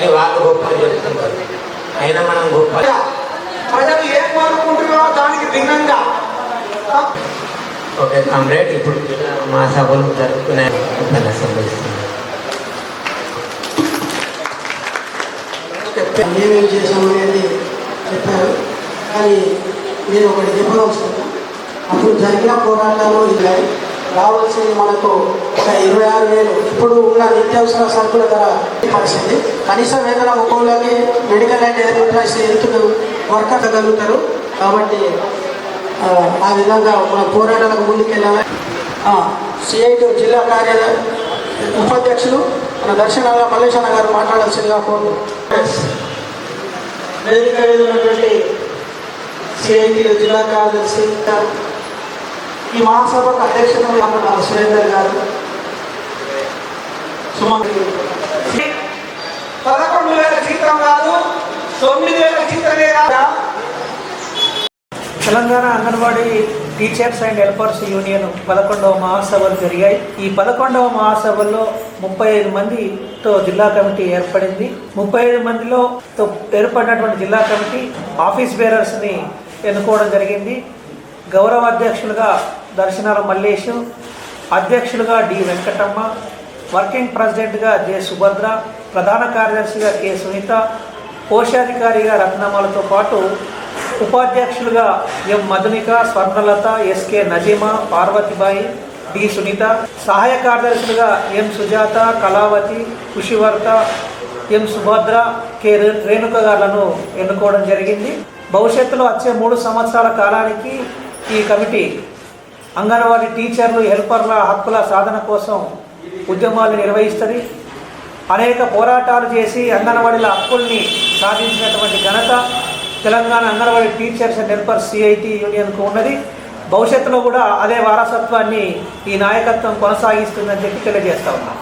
కానీ వాళ్ళు గొప్ప చెప్తుంటారు అయినా మనం గొప్ప ప్రజలు ఏం కోరుకుంటున్నారో దానికి భిన్నంగా. ఓకే కామ్రేడ్ ఇప్పుడు మా సభలు జరుపుకునే సంభవిస్తుంది మేమేం చేసాము అనేది చెప్పారు. కానీ నేను ఒకటి చెప్పదలుచుకున్నా. అప్పుడు జరిగిన పోరాటాలు ఇలా రావాల్సింది మనకు ఒక ఇరవై ఆరు వేలు. ఇప్పుడు ఉన్న నిత్యావసర సరుకుల ధర పరిస్థితి కనీస వేతన ఒక్కోళ్ళకి మెడికల్ అండ్ హెల్త్ స్నేహితులు ఎంతో వర్కర్ కలుగుతారు కాబట్టి ఆ, విధంగా మన పోరాటాలకు ముందుకెళ్ళాలి. సిఐటి జిల్లా కార్యాలయ ఉపాధ్యక్షులు మన దర్శనాల మల్లేశ్వర గారు మాట్లాడాల్సిందిగా కోరుతున్నాను వేదిక మీద ఉన్నటువంటి జిల్లా కార్యదర్శి ఈ మహాసభకు అధ్యక్షత సురేందర్ గారు సుమారు జీతం కాదు తొమ్మిది వేల జీతమే కాదా. Telangana anganwadi teachers and helpers union పదకొండవ మహాసభలు జరిగాయి. ఈ పదకొండవ మహాసభల్లో ముప్పై ఐదు మందితో జిల్లా కమిటీ ఏర్పడింది. ముప్పై ఐదు మందిలో ఏర్పడినటువంటి జిల్లా కమిటీ ఆఫీస్ బేరర్స్ని ఎన్నుకోవడం జరిగింది. గౌరవ అధ్యక్షులుగా దర్శనాల మల్లేశు అధ్యక్షులుగా డి వెంకటమ్మ వర్కింగ్ ప్రెసిడెంట్గా జె. సుభద్ర ప్రధాన కార్యదర్శిగా కె. సునీత కోశాధికారిగా రత్నమాలతో పాటు ఉపాధ్యక్షులుగా M. Madhunika Swarnalatha SK Nazima Parvathibai D. Sunitha సహాయ కార్యదర్శులుగా M. Sujatha Kalavathi Kushivartha M. Subhadra K. రే- రేణుక గారులను ఎన్నుకోవడం జరిగింది. భవిష్యత్తులో వచ్చే మూడు సంవత్సరాల కాలానికి ఈ కమిటీ అంగన్వాడీ టీచర్లు హెల్పర్ల హక్కుల సాధన కోసం ఉద్యమాలు నిర్వహిస్తుంది. అనేక పోరాటాలు చేసి అంగన్వాడీల హక్కుల్ని సాధించినటువంటి ఘనత Telangana anganwadi teachers and helpers CIT యూనియన్కు ఉన్నది. భవిష్యత్తులో కూడా అదే వారసత్వాన్ని ఈ నాయకత్వం కొనసాగిస్తుందని చెప్పి తెలియజేస్తా ఉన్నాం.